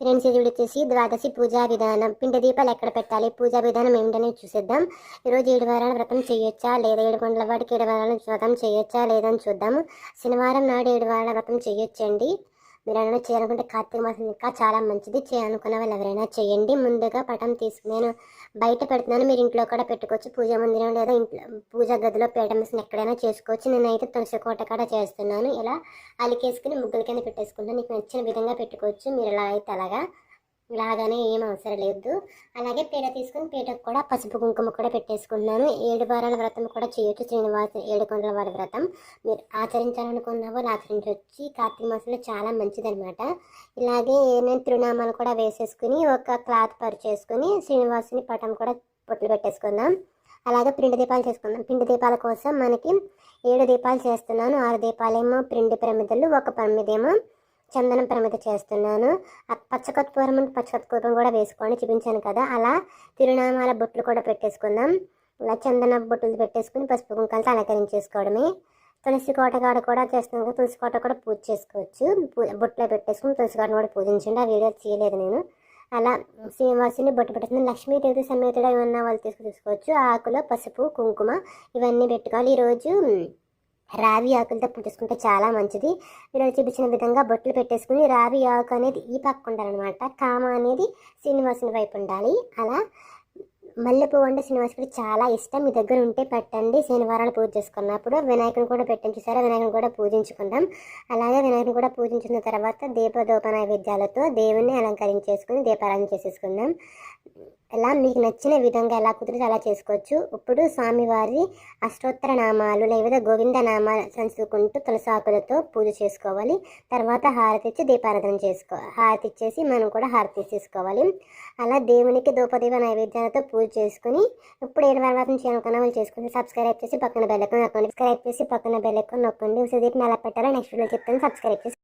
Friends ఇది వచ్చేసి ద్వాదశి పూజా విధానం. పిండి దీపాలు ఎక్కడ పెట్టాలి? పూజా విధానం ఏమిటనే చూసేద్దాం. ఈరోజు ఏడు వారాల వ్రతం చేయొచ్చా? లేదా ఏడు గంటల వాటికి ఏడు వారాల వ్రతం చేయొచ్చా? లేదని చూద్దాము. శనివారం నాడు ఏడు వారాల వ్రతం చేయొచ్చండి. మీరు ఏమైనా చేయాలనుకుంటే కార్తీక మాసం ఇంకా చాలా మంచిది చేయాలనుకున్న వాళ్ళు ఎవరైనా చేయండి. ముందుగా పటం తీసుకు నేను బయట పెడుతున్నాను. మీరు ఇంట్లో కూడా పెట్టుకోవచ్చు. పూజా మందిరం లేదా ఇంట్లో పూజా గదిలో పీట మిషన్ ఎక్కడైనా చేసుకోవచ్చు. నేనైతే తులసి కోట కాడ చేస్తున్నాను. ఇలా అలికేసుకుని ముగ్గుల కింద పెట్టేసుకుంటాను నీకు నచ్చిన విధంగా పెట్టుకోవచ్చు. మీరు ఎలా అయితే అలాగా లాగానే ఏం అవసరం లేదు. అలాగే పీడ తీసుకుని పీటకు కూడా పసుపు కుంకుమ కూడా పెట్టేసుకున్నాను. ఏడు వారాల వ్రతం కూడా చేయొచ్చు. శ్రీనివాస ఏడు కొండల వారి వ్రతం. మీరు ఆచరించాలనుకున్న వాళ్ళు ఆచరించవచ్చు కార్తీక మాసంలో చాలా మంచిదన్నమాట. ఇలాగే నేను తిరునామాలు కూడా వేసేసుకుని ఒక క్లాత్ పరిచేసుకుని శ్రీనివాసుని పటం కూడా పొట్లు పెట్టేసుకుందాం. అలాగే పిండి దీపాలు చేసుకుందాం. పిండి దీపాల కోసం మనకి ఏడు దీపాలు చేస్తున్నాను. ఆరు దీపాలేమో పిండి ప్రమిదలు ఒక ప్రమిదేమో చందనం ప్రమిద చేస్తున్నాను. ఆ అంటే పచ్చకత్పూరం కూడా వేసుకొని చూపించాను కదా. అలా తిరునామాల బొట్లు కూడా పెట్టేసుకుందాం. ఇలా చందన బొట్టులు పెట్టేసుకుని పసుపు కుంకాలతో అలంకరించేసుకోవడమే. తులసి కోట కాడ కూడా చేస్తున్నాం కదా తులసి కోట కూడా పూజ చేసుకోవచ్చు. పూ- బొట్లో పెట్టేసుకుని తులసి కోటను కూడా పూజించండి. ఆ వీడియో చేయలేదు నేను. అలా శ్రీనివాసుని బొట్టు పెట్టేస్తుంది లక్ష్మీదేవి సమేతుడు ఏమన్నా వాళ్ళు తీసుకు తీసుకోవచ్చు. ఆకులో పసుపు కుంకుమ ఇవన్నీ పెట్టుకోవాలి. ఈరోజు రావి ఆకులతో పూజేసుకుంటే చాలా మంచిది. మీరు చూపించిన విధంగా బొట్లు పెట్టేసుకుని రావి ఆకు అనేది ఈ పక్క ఉండాలన్నమాట. కామ అనేది శ్రీనివాసుని వైపు ఉండాలి. అలా మల్లెపువ్వు అంటే శ్రీనివాసుడికి చాలా ఇష్టం. మీ దగ్గర ఉంటే పెట్టండి. శనివారాలు పూజ చేసుకున్నప్పుడు వినాయకుని కూడా పెట్టండి చూసారా? వినాయకుని కూడా పూజించుకుందాం. అలాగే వినాయకుని కూడా పూజించుకున్న తర్వాత దీపదోప నైవేద్యాలతో దేవుణ్ణి అలంకరించేసుకుని దీపారాధన చేసేసుకుందాం. ఎలా మీకు నచ్చిన విధంగా ఎలా కుదిరితే అలా చేసుకోవచ్చు. ఇప్పుడు స్వామివారి అష్టోత్తర నామాలు లేదా గోవింద నామాలు చదువుకుంటూ తులసాకులతో పూజ చేసుకోవాలి. తర్వాత హారతి ఇచ్చి దీపారాధన చేసుకో హారతి ఇచ్చేసి మనం కూడా హారతి తీసుకోవాలి. అలా దేవునికి దూపదీప నైవేద్యాలతో పూజ చేసుకుని ఇప్పుడు ఏడు వారం చేయాలనుకున్న వాళ్ళు చేసుకుని సబ్స్క్రైబ్ చేసి పక్కన బెల్లకొని నొక్కండి. సబ్స్క్రైబ్ చేసి పక్కన బెల్లకొని నొక్కండి. ఉసిదీపం ఎలా పెట్టాలో నెక్స్ట్ వీడియో చెప్తాను. సబ్స్క్రైబ్ చేసి